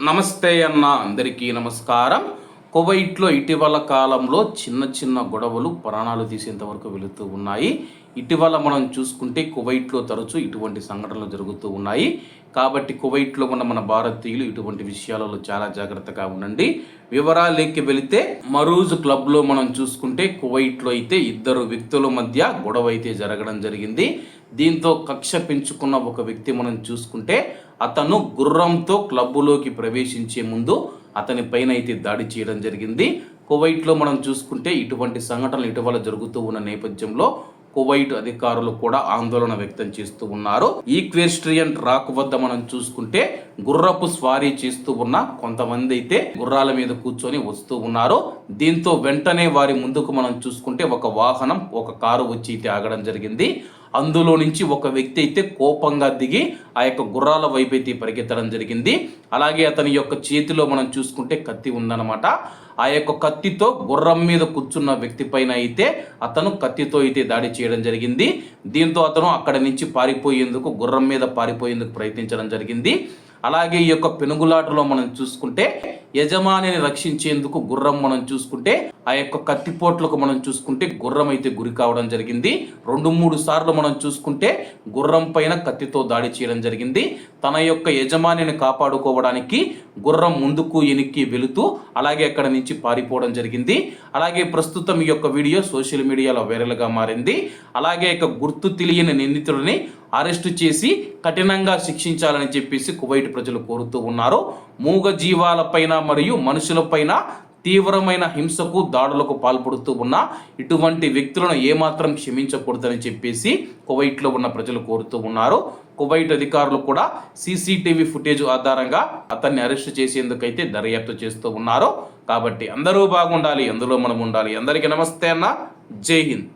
నమస్తే అన్న అందరికీ నమస్కారం. కువైట్లో ఇటీవల కాలంలో చిన్న చిన్న గొడవలు ప్రాణాలు తీసేంత వరకు వెళుతూ ఉన్నాయి. ఇటీవల మనం చూసుకుంటే కువైట్లో తరచూ ఇటువంటి సంఘటనలు జరుగుతూ ఉన్నాయి. కాబట్టి కువైట్లో ఉన్న మన భారతీయులు ఇటువంటి విషయాలలో చాలా జాగ్రత్తగా ఉండండి. వివరాలేకి వెళితే మరూజ్ క్లబ్లో మనం చూసుకుంటే కువైట్లో అయితే ఇద్దరు వ్యక్తుల మధ్య గొడవ అయితే జరగడం జరిగింది. దీంతో కక్ష పెంచుకున్న ఒక వ్యక్తి మనం చూసుకుంటే అతను గుర్రంతో క్లబ్బులోకి ప్రవేశించే ముందు అతని పైన అయితే దాడి చేయడం జరిగింది. కువైట్లో మనం చూసుకుంటే ఇటువంటి సంఘటనలు ఇటీవల జరుగుతూ ఉన్న నేపథ్యంలో కువైట్ అధికారులు కూడా ఆందోళన వ్యక్తం చేస్తూ ఉన్నారు. ఈక్వెస్ట్రియన్ రాక్ వద్ద మనం చూసుకుంటే గుర్రపు స్వారీ చేస్తూ ఉన్న కొంతమంది అయితే గుర్రాల మీద కూర్చొని వస్తూ ఉన్నారు. దీంతో వెంటనే వారి ముందుకు మనం చూసుకుంటే ఒక వాహనం ఒక కారు వచ్చి అయితే ఆగడం జరిగింది. అందులో నుంచి ఒక వ్యక్తి అయితే కోపంగా దిగి ఆ యొక్క గుర్రాల వైపు అయితే పరిగెత్తడం జరిగింది. అలాగే అతని యొక్క చేతిలో మనం చూసుకుంటే కత్తి ఉందన్నమాట. ఆ యొక్క కత్తితో గుర్రం మీద కూర్చున్న వ్యక్తి పైన అయితే అతను కత్తితో అయితే దాడి చేయడం జరిగింది. దీంతో అతను అక్కడ నుంచి పారిపోయేందుకు గుర్రం మీద పారిపోయేందుకు ప్రయత్నించడం జరిగింది. అలాగే ఈ యొక్క పెనుగులాటలో మనం చూసుకుంటే యజమానిని రక్షించేందుకు గుర్రం మనం చూసుకుంటే ఆ యొక్క కత్తిపోట్లకు మనం చూసుకుంటే గుర్రం అయితే గురి కావడం జరిగింది. రెండు మూడు సార్లు మనం చూసుకుంటే గుర్రం పైన కత్తితో దాడి చేయడం జరిగింది. తన యొక్క యజమానిని కాపాడుకోవడానికి గుర్రం ముందుకు ఎనిక్కి వెళుతూ అలాగే అక్కడ నుంచి పారిపోవడం జరిగింది. అలాగే ప్రస్తుతం ఈ యొక్క వీడియో సోషల్ మీడియాలో వైరల్గా మారింది. అలాగే ఇక గుర్తు తెలియని నిందితుడిని అరెస్టు చేసి కఠినంగా శిక్షించాలని చెప్పేసి కువైట్ ప్రజలు కోరుతూ ఉన్నారు. మూగ జీవాలపైన మరియు మనుషులపైన తీవ్రమైన హింసకు దాడులకు పాల్పడుతూ ఉన్న ఇటువంటి వ్యక్తులను ఏమాత్రం క్షమించకూడదని చెప్పేసి కువైట్లో ఉన్న ప్రజలు కోరుతూ ఉన్నారు. కువైట్ అధికారులు కూడా సీసీటీవీ ఫుటేజ్ ఆధారంగా అతన్ని అరెస్ట్ చేసేందుకైతే దర్యాప్తు చేస్తూ ఉన్నారు. కాబట్టి అందరూ బాగుండాలి అందులో మనం ఉండాలి. అందరికీ నమస్తే అన్న. జై హింద్.